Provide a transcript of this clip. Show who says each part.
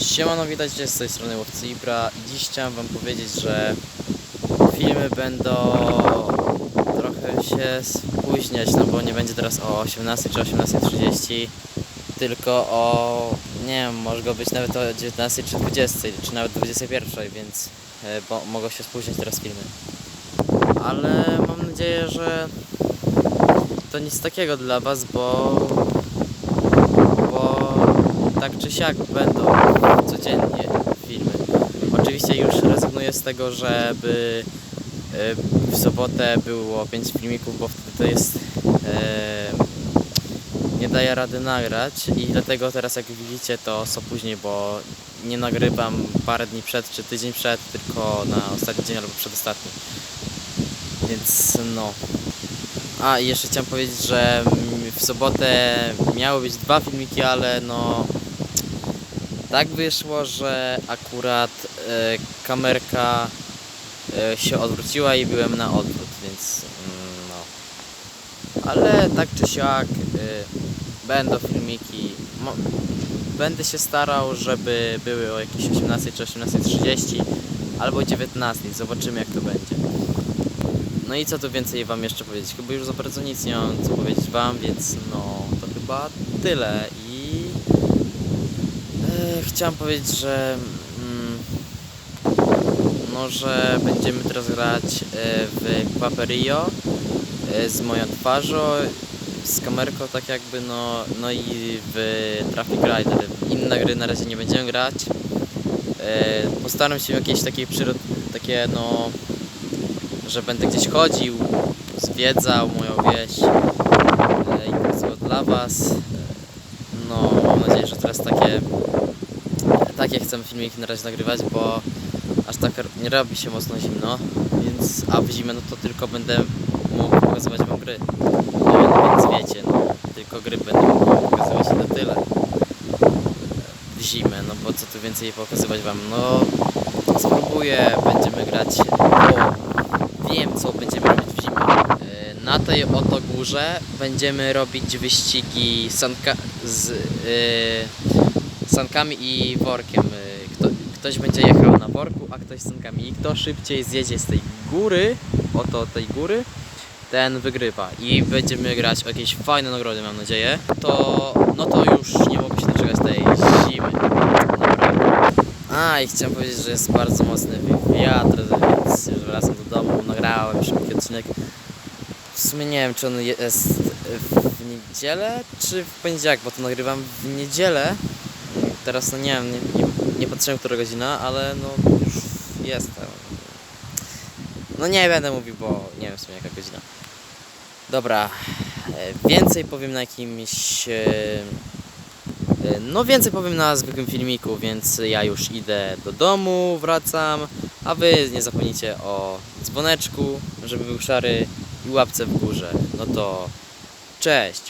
Speaker 1: Siemano, widać z tej strony Łowcy Ibra i dziś chciałem wam powiedzieć, że filmy będą trochę się spóźniać, no bo nie będzie teraz o 18 czy 18.30, tylko o, nie wiem, może go być nawet o 19 czy 20, czy nawet 21, więc e, bo, mogą się spóźnić teraz filmy. Ale mam nadzieję, że to nic takiego dla was, bo tak czy siak będą codziennie filmy. Oczywiście już rezygnuję z tego, żeby e, w sobotę było 5 filmików, bo wtedy to jest e, nie daje rady nagrać i dlatego teraz jak widzicie to co później, bo nie nagrywam parę dni przed czy tydzień przed, tylko na ostatni dzień albo przedostatni. Więc no. A i jeszcze chciałem powiedzieć, że w sobotę miały być dwa filmiki, ale no tak wyszło, że akurat e, kamerka e, się odwróciła i byłem na odwrót, więc mm, no. Ale tak czy siak e, będą filmiki. Mo- będę się starał, żeby były o jakieś 18 czy 18.30 albo 19. Zobaczymy jak to będzie. No i co tu więcej wam jeszcze powiedzieć? Chyba już za bardzo nic nie mam co powiedzieć wam, więc no to chyba tyle chciałem powiedzieć, że mm, no, będziemy teraz grać e, w Paperio e, z moją twarzą, z kamerką tak jakby, no, no i w Traffic Rider. Inne gry na razie nie będziemy grać. E, postaram się jakieś takie przyrod, takie no że będę gdzieś chodził, zwiedzał moją wieś i pracował dla Was. No, mam nadzieję, że teraz takie, takie chcę filmiki na razie nagrywać, bo aż tak nie robi się mocno zimno, więc a w zimę no to tylko będę mógł pokazywać Wam gry. No, więc wiecie, no, tylko gry będę mógł pokazywać na tyle. W zimę, no bo co tu więcej pokazywać Wam, no spróbuję, będziemy grać o wiem co będziemy robić w zimę. E, Na tej oto górze będziemy robić wyścigi sanka z e, sankami i workiem. E, Kto, ktoś będzie jechał na worku, a ktoś z sankami. I kto szybciej zjedzie z tej góry, oto tej góry, ten wygrywa. I będziemy grać o jakieś fajne nagrody, mam nadzieję. To, no to już nie mogę się doczekać tej zimy. A, i chciałem powiedzieć, że jest bardzo mocny wiatr, więc już wracam do domu, nagrałem szybki odcinek. W sumie nie wiem, czy on jest w niedzielę, czy w poniedziałek, bo to nagrywam w niedzielę. Teraz no nie wiem, nie, nie, nie patrzyłem, która godzina, ale no już jestem. No nie będę mówił, bo nie wiem w sumie jaka godzina. Dobra, e, więcej powiem na jakimś... e, E, No więcej powiem na zwykłym filmiku, więc ja już idę do domu, wracam, a wy nie zapomnijcie o dzwoneczku, żeby był szary i łapce w górze. No to cześć!